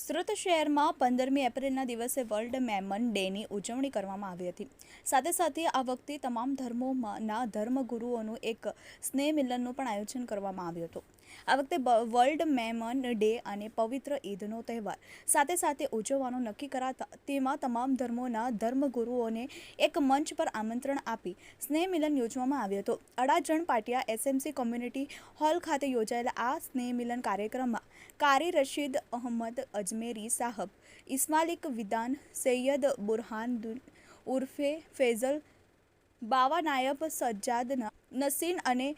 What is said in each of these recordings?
સુરત શહેરમાં પંદરમી એપ્રિલના દિવસે વર્લ્ડ મેમન ડેની ઉજવણી કરવામાં આવી હતી. સાથે સાથે આ વખતે તમામ ધર્મોમાંના ધર્મગુરુઓનું એક સ્નેહ મિલનનું પણ આયોજન કરવામાં આવ્યું હતું. આ વખતે વર્લ્ડ મેમન ડે અને પવિત્ર ઈદનો તહેવાર સાથે સાથે ઉજવવાનું નક્કી કરાતા, તેમાં તમામ ધર્મોના ધર્મગુરુઓને એક મંચ પર આમંત્રણ આપી સ્નેહ મિલન યોજવામાં આવ્યું હતું. Adajan Patiya SMC community hall ખાતે યોજાયેલા આ સ્નેહ મિલન કાર્યક્રમમાં કારી રશીદ અહમદ અજમેરી સાહબ, ઇસ્માલિક વિદાન સૈયદ બુરહાન ઉર્ફે ફેઝલ બાવા નાયબ સજ્જાદ નસીન અને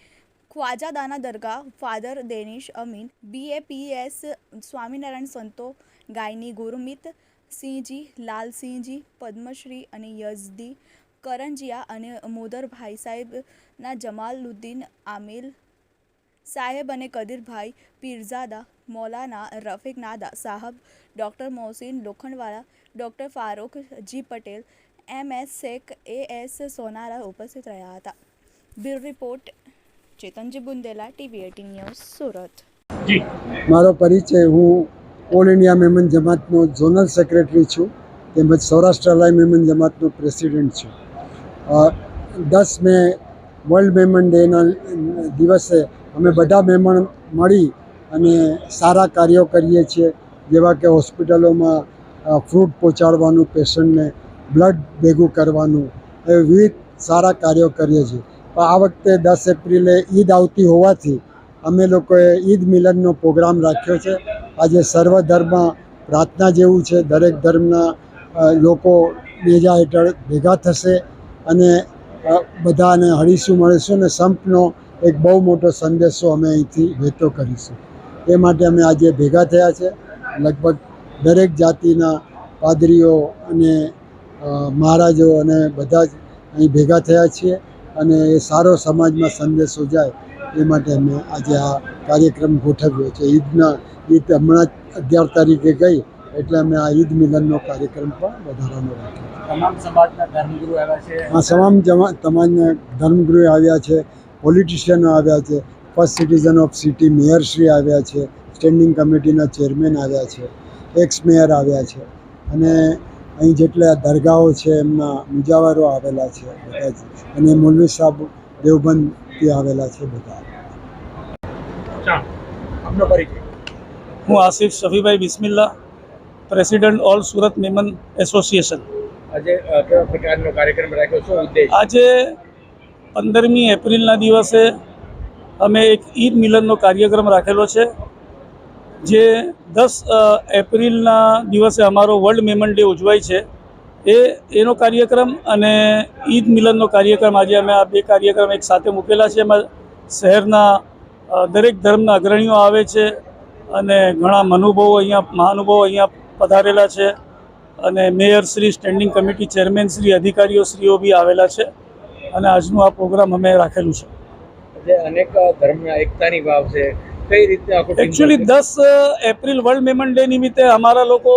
ખ્વાજાદાના દરગાહ ફાધર દેનિશ અમીન, બીએપીએસ સ્વામિનારાયણ સંતો ગાયની ગુરમિત સિંહજી લાલસિંહજી પદ્મશ્રી અને યઝદી કરંજિયા અને મોદરભાઈ સાહેબના જમાલુદ્દીન આમિલ સાહેબ અને Kadirbhai Pirzada Maulana Rafiq Nada Sahab doctor Mohsin Lokhandwala doctor Farooq G Patel M S Shaikh A S Sonara ઉપસ્થિત રહ્યા હતા. Bureau report Chetanji Bundela TV eighteen news Surat. મારો પરિચય હું ઓલ ઇન્ડિયા મેમન જમાતનો ઝોનલ સેક્રેટરી છું તેમજ સૌરાષ્ટ્ર અલાય મેમન જમાતનો પ્રેસિડેન્ટ છું. દસ મે વર્લ્ડ મહેમાન ડેના દિવસે અમે બધા મહેમાન મળી અને સારા કાર્યો કરીએ છીએ, જેવા કે હોસ્પિટલોમાં ફ્રૂટ પહોંચાડવાનું, પેશન્ટને બ્લડ ભેગું કરવાનું, એ વિવિધ સારા કાર્યો કરીએ છીએ. આ વખતે દસ એપ્રિલે ઈદ આવતી હોવાથી અમે લોકોએ ઈદ મિલનનો પ્રોગ્રામ રાખ્યો છે. આજે સર્વ ધર્મ પ્રાર્થના જેવું છે. દરેક ધર્મના લોકો નેજા હેઠળ ભેગા થશે અને બધાને હળીશું મળીશું અને સંપનો એક બહુ મોટો સંદેશો અમે અહીંથી વહેતો કરીશું. એ માટે અમે આજે ભેગા થયા છે. લગભગ દરેક જાતિના પાદરીઓ અને મહારાજો અને બધા જ અહીં ભેગા થયા છીએ અને એ સારો સમાજમાં સંદેશો જાય એ માટે અમે આજે આ કાર્યક્રમ ગોઠવ્યો છે. ઈદના ઈદ હમણાં જ અગિયાર તારીખે ગઈ. એટલે અમે આ યુદ્ધ મિલનનો કાર્યક્રમ પણ વધારાનો રાખ્યો. તમામ સમાજના ધર્મગુરુ આવ્યા છે? આ તમામ જમા તમામ ધર્મગુરુઓ આવ્યા છે પોલિટિશિયનો આવ્યા છે ફર્સ્ટ સિટીઝન ઓફ સિટી મેયરશ્રી આવ્યા છે સ્ટેન્ડિંગ કમિટીના ચેરમેન આવ્યા છે એક્સ મેયર આવ્યા છે. અને અહીં જેટલા દરગાહો છે એમના મુજાવરો આવેલા છે બધા જ. અને મૌલવી સાહેબ દેવબંધથી આવેલા છે બધા. હું Asif Shafibhai Bismilla president all Surat Memon association. આજે કેવા પ્રકારનો કાર્યક્રમ રાખ્યો શું ઉદ્દેશ? આજે પંદરમી એપ્રિલના દિવસે અમે એક ઈદ મિલનનો કાર્યક્રમ રાખેલો છે જે દસ એપ્રિલના દિવસે અમારો વર્લ્ડ મેમન ડે ઉજવાય છે. એ એનો કાર્યક્રમ અને ઈદ મિલનનો કાર્યક્રમ આજે અમે આ બે કાર્યક્રમ એક સાથે મૂકેલા છે. એમાં શહેરના દરેક ધર્મના અગ્રણીઓ આવે છે અને ઘણા મનુભવો અહીંયા મહાનુભાવો અહીંયા પધારેલા છે અને mayor Shri standing committee chairman Shri અધિકારીઓ શ્રીઓ બી આવેલા છે અને આજનું આ પ્રોગ્રામ અમે રાખેલું છે. આજે અનેક ધર્મના એકતાની ભાવ છે. કઈ રીતે એકચ્યુઅલી દસ એપ્રિલ વર્લ્ડ મેમન ડે નિમિત્તે અમારા લોકો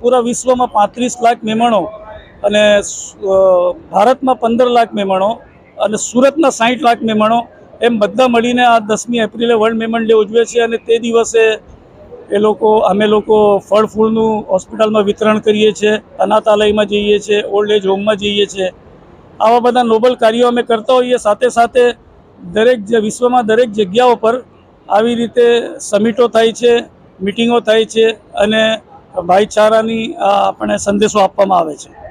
પૂરા વિશ્વમાં પાંત્રીસ લાખ મેમણો અને ભારતમાં પંદર લાખ મેમણો અને સુરતના સાઠ લાખ મેમણો એમ બધા મળીને આ દસમી એપ્રિલે વર્લ્ડ મેમન ડે ઉજવે છે અને તે દિવસે એ લોકો, અમે લોકો ફળ ફૂલનું હોસ્પિટલમાં વિતરણ કરીએ છીએ, અનાથાલયમાં જઈએ છીએ, ઓલ્ડ એજ હોમમાં જઈએ છીએ. આવા બધા નોબલ કાર્યો અમે કરતા હોઈએ, સાથે સાથે દરેક વિશ્વમાં દરેક જગ્યાઓ પર આવી રીતે સમિટો થાય છે, મિટિંગો થાય છે અને ભાઈચારાની આપણે સંદેશો આપવામાં આવે છે.